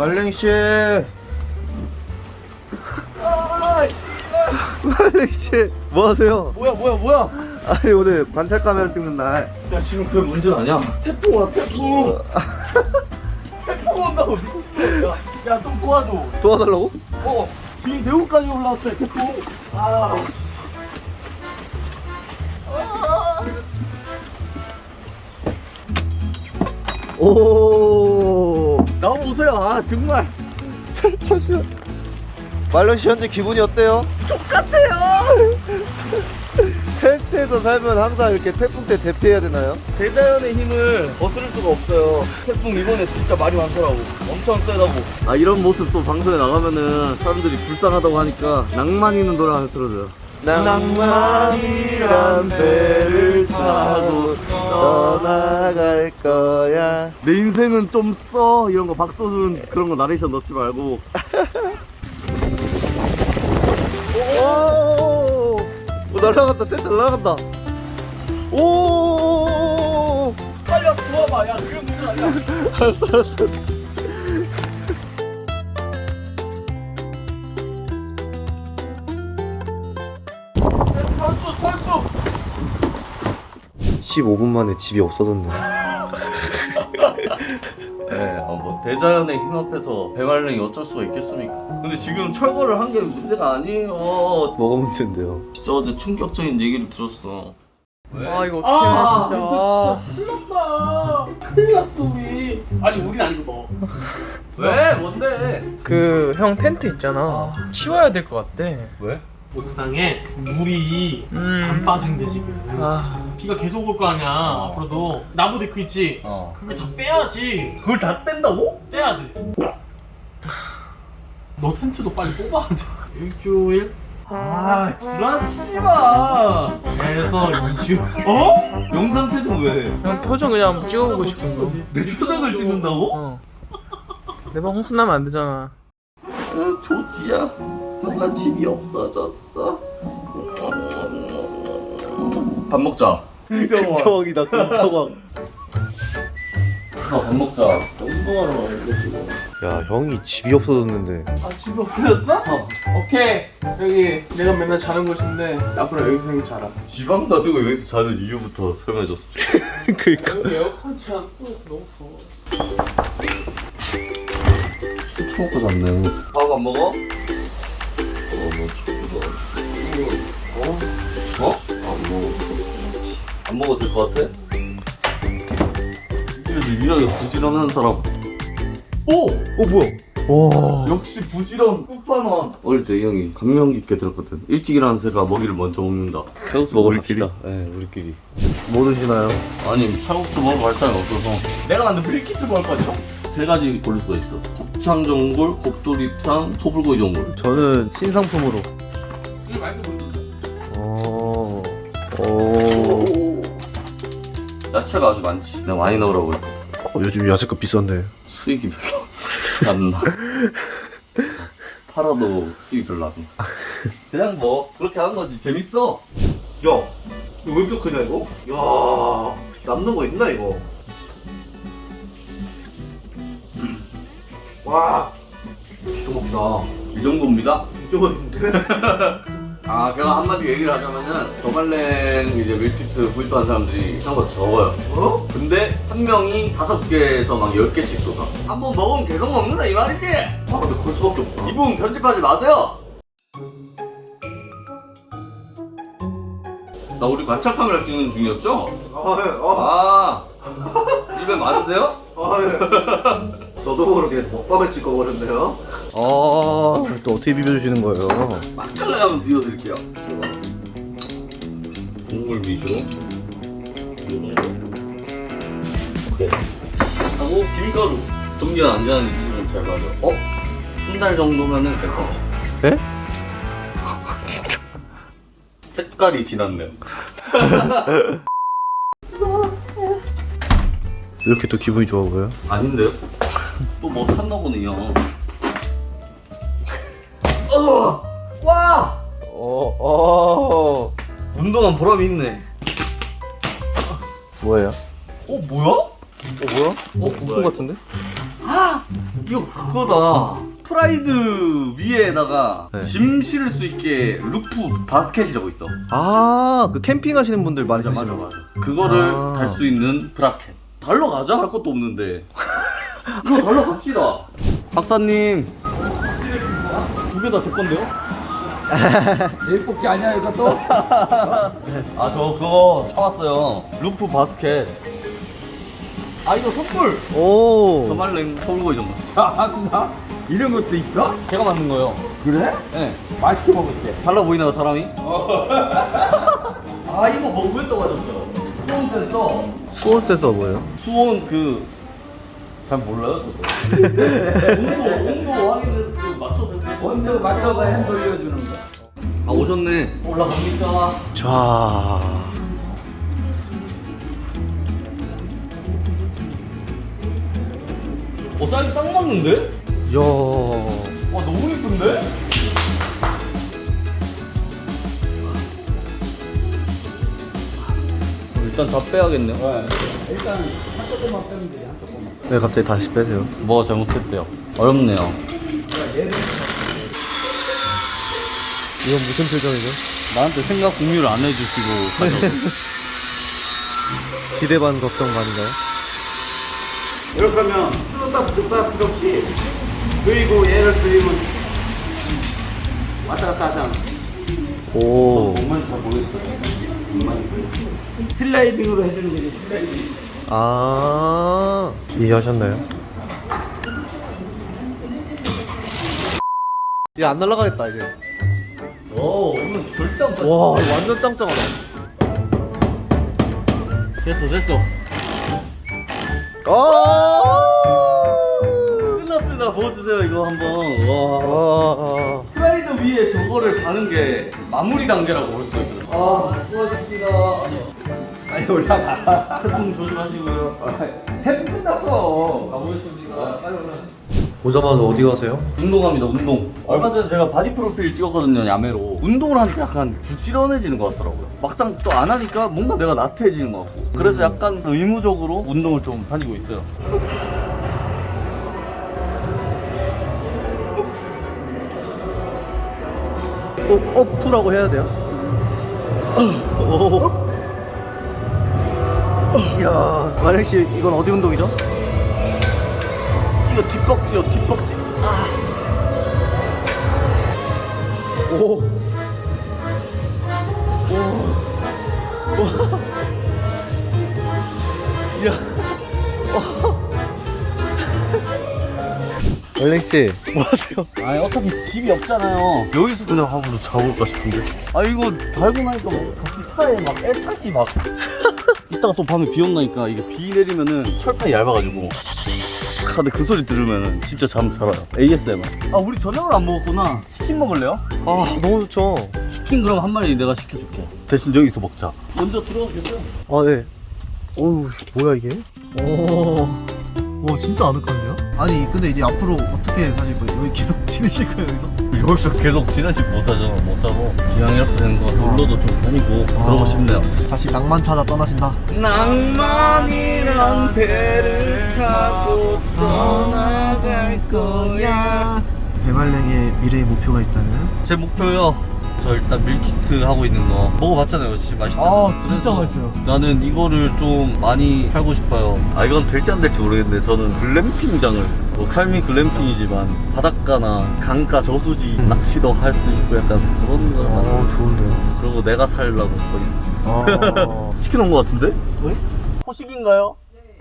말랭 씨. 말랭 씨, 뭐 하세요? 뭐야 뭐야 뭐야 아니 오늘 관찰 카메라 찍는 날. 야 지금 그게 문제는 아니야 태풍 와 태풍 태풍 온다고 미친놈이야 야 좀 도와줘 도와달라고? 어 지금 대구까지 올라왔어 태풍 아 오. 나오세요. 아 정말. 잠시만. 말랭 씨 현재 기분이 어때요? 똑같아요. 텐트에서 살면 항상 이렇게 태풍 때 대피해야 되나요? 대자연의 힘을 거스를 수가 없어요. 태풍 이번에 진짜 말이 많더라고. 엄청 세다고. 아 이런 모습 또 방송에 나가면은 사람들이 불쌍하다고 하니까 낭만 있는 노래 하나 틀어줘요 낭만이란 배를 타고 떠나갈 거야. 내 인생은 좀 써 이런 거 박서준 그런 거 나레이션 넣지 말고 오! 오 날라간다 텐트 날라간다. 오! 빨리 와서 도와봐 야 그런 문제 아니야 알았어 알았어. 15분 만에 집이 없어졌네. 네, 아, 뭐 대자연의 힘 앞에서 배말랭이 어쩔 수가 있겠습니까? 근데 지금 철거를 한 게 문제가 아니에요. 뭐가 문제인데요? 진짜 어제 충격적인 얘기를 들었어. 왜? 아 이거 어떻게 아, 해 진짜 큰일 났다. 큰일 났어 우리. 아니 우린 아니고 너. 왜? 뭔데? 그 형 텐트 있잖아 치워야 될 것 같대 왜? 옥상에 물이 안 음. 빠진대 지금. 아 비가 계속 올 거 아니야. 어. 앞으로도 나무 데크 있지. 어. 그걸 다 빼야지. 그걸 다 뺀다고? 떼야 돼. 너 텐트도 빨리 뽑아야 돼. 일주일. 아, 불안치지 마. 그래서 2주. 어? 영상 채점 왜? 형 표정 그냥 찍어보고 싶은 거 내 표정을 찍는다고? 어. 내 방 홍수 나면 안 되잖아 아, 조지야. 나 집이 없어졌어. 밥 먹자. 긍정왕. 정이다 금정왕. 밥 먹자. 운동하러 와 이거 지금. 야 형이 집이 없어졌는데. 아 집이 없어졌어? 어. 오케이 여기 내가 맨날 자는 곳인데 앞으로 여기서 형이 자라 지방 놔두고 여기서 자는 이유부터 설명해줬어. 그니까. 여기 에어컨 진짜 틀어서 너무 더워. 술 처먹고 잤네. 밥 안 먹어? 어, 뭐 먹어도 될 것 같아? 그래도 유일하게 부지런한 사람. 오! 어 뭐야? 와. 역시 부지런 끝판왕. 어릴 때 이 형이 감명 깊게 들었거든. 일찍 일어나는 새가 먹이를 먼저 먹는다. 칼국수? 갑시다. 네, 우리끼리. 뭐 드시나요? 아니 칼국수 먹으러 갈 사람이 없어서 내가 만든 밀키트 먹을 거죠? 세 가지 고를 수가 있어 곱창 전골, 곱돌이탕, 소불고기 전골 저는 신상품으로. 이게 말도 못해. 야채가 아주 많지 내가 많이 넣으라고 어, 요즘 야채값 비싼데. 수익이 별로 안 나 팔아도 수익이 별로 안 나 그냥 뭐 그렇게 하는 거지 재밌어 야, 이거 왜 이렇게 크냐 이거? 야, 남는 거 있나 이거? 와, 조금다. 이 정도입니다 조금인데? 아 제가 한마디 얘기를 하자면은 저말랭 이제 밀키트 구입한 사람들이 생각보다 적어요 어? 근데 한 명이 다섯 개에서 막 열 개씩 쏟아. 한번 먹으면 계속 먹는다 이 말이지. 아, 근데 그럴 수밖에 없다. 이분 편집하지 마세요. 나 우리 관찰 카메라 찍는 중이었죠? 아, 예, 아, 아 입에 맞으세요? 아, 예. 저도 모르게 먹밥을 찍어버렸네요. 아, 또 어떻게 비벼주시는 거예요? 맛깔나게 한번 비워드릴게요. 국물 위주로. 오케이. 하고 김가루. 동기가 안 자는지 지금 잘 봐줘. 어? 한 달 정도면은 괜찮지. 네? 색깔이 진한데요. 이렇게 또 기분이 좋아 보여요? 아닌데요? 또 뭐 샀나 보네요. 어! 와! 어, 어. 운동한 보람이 있네. 뭐예요? 어, 뭐야? 어, 뭐야? 어, 부품 같은데? 아 이거 그거다 프라이드 위에다가 네. 짐 실을 수 있게 루프 바스켓이라고 있어 아 그 캠핑 하시는 분들 많이 맞아 쓰시는 맞아 맞아 그거를 아. 달 수 있는 브라켓 달러 가자 할 것도 없는데 이거 달러 갑시다 박사님 두 개 다 제 건데요? 내일 뽑기 아니야 이거 또? 아 저 그거 사왔어요 루프 바스켓 아 이거 선물 오 저말랭 서울고이 정도 잘한다 이런 것도 있어? 제가 만든 거예요 그래? 네 맛있게 먹을게 달라 보이나요 사람이? 아 이거 뭐 구했다고 하셨죠? 수온 센서 수온 센서 뭐예요? 수온 그... 잘 몰라요 저도 온도 온도 확인해 서그 맞춰서 핸 돌려주는 거아 오셨네 올라갑니까? 자 어 사이즈 딱 맞는데? 이야 와 너무 예쁜데? 일단 다 빼야겠네요 일단 한 조금만 빼면 돼한 조금만 왜 갑자기 다시 빼세요? 뭐가 잘못했대요 어렵네요 이건 무슨 표정이죠? 나한테 생각 공유를 안 해주시고 가져오고. 기대 반 걱정 반인가요? 이렇게 하면 뚫었다 붙었다 필요 없이 그리고 얘를 그리고 왔다 갔다 하잖아 오 정말 잘 모르겠어요 슬라이딩으로 해주는 거지 슬라이딩 아 이해하셨나요? 이제 안 날아가겠다 이제 오 오늘 절대 안와 완전 짱짱하다. 됐어 됐어. 아! 끝났습니다. 보여주세요 이거 한번. 와. 프라이드 위에 저거를 다는 게 마무리 단계라고 볼 수 있거든요 아 수고하셨습니다. 아니요. 아니 올라가. 태풍 조심하시고요. 해프 끝났어. 올라 오자마자 어디 가세요? 운동합니다 운동 얼마 전에 제가 바디 프로필 찍었거든요 야매로 운동을 하니까 약간 부지런해지는 것 같더라고요 막상 또 안 하니까 뭔가 내가 나태해지는 것 같고 그래서 약간 의무적으로 운동을 좀 다니고 있어요 꼭 어프라고 해야 돼요? 오. 이야 만행 씨 이건 어디 운동이죠? 이거 뒷벅지요 뒷벅지 오. 만행 씨, 뭐 하세요? 아니 어차피 집이 없잖아요. 여기서 그냥 하루 자볼까 싶은데? 아 이거 달고 나니까 뭐 갑자기 차에 막 애착이 막. 이따가 또 밤에 비 온다니까 이게 비 내리면은 철판이 얇아가지고. 차차차차차 차 하는데 그 소리 들으면은 진짜 잠잘 와요 ASMR 아 우리 저녁을 안 먹었구나 치킨 먹을래요? 아 너무 좋죠. 치킨 그럼 한 마리 내가 시켜줄게 대신 여기서 먹자 먼저 들어가겠어요? 아 네. 어우 뭐야 이게? 오. 와 진짜 아늑한데요? 아니 근데 이제 앞으로 어떻게 사실 거예요? 여기 계속 지내실 거예요 여기서? 여기서 계속 지내지 못하죠 못하고 기왕 이렇게 된거 놀러도 좀 다니고 그러고 싶네요 다시 낭만 찾아 떠나신다. 낭만이란 배를 타고 떠나갈 거야 배말랭의 미래의 목표가 있다면? 제 목표요 저 일단 밀키트 하고 있는 거 먹어봤잖아요 진짜 맛있잖아요 아, 진짜 맛있어요. 나는 이거를 좀 많이 팔고 싶어요 아 이건 될지 안 될지 모르겠는데 저는 글램핑장을 뭐 삶이 글램핑이지만 바닷가나 강가 저수지 낚시도 할 수 있고 약간 그런 걸어 좋은데요. 그리고 내가 살려고 거기 아. 시켜놓은 것 같은데? 왜? 호식인가요?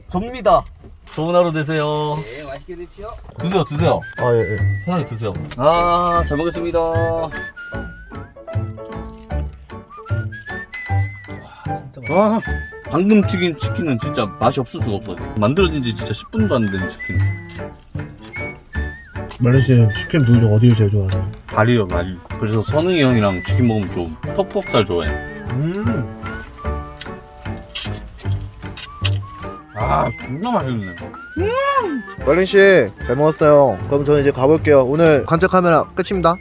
접니다. 좋은 하루 되세요. 네 맛있게 드십시오 드세요, 드세요. 아 예. 예. 편하게 드세요. 아, 잘 먹겠습니다. 와, 방금 튀긴 치킨은 진짜 맛이 없을 수가 없어요. 만들어진 지 진짜 10분도 안 된 치킨. 말레 씨는 치킨 부위 중 어디를 제일 좋아하세요? 다리요, 다리. 그래서 선웅이 형이랑 치킨 먹으면 좀 퍽퍽살 좋아해. 음. 아, 진짜 맛있네. 말린 씨, 잘 먹었어요. 그럼 저는 이제 가볼게요. 오늘 관찰 카메라 끝입니다.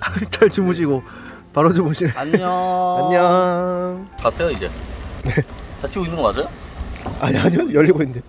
잘 주무시고 바로 주무시네. 안녕. 안녕. 가세요, 이제. 다치고 있는 거 맞아요? 아니 아니요 열리고 있는데.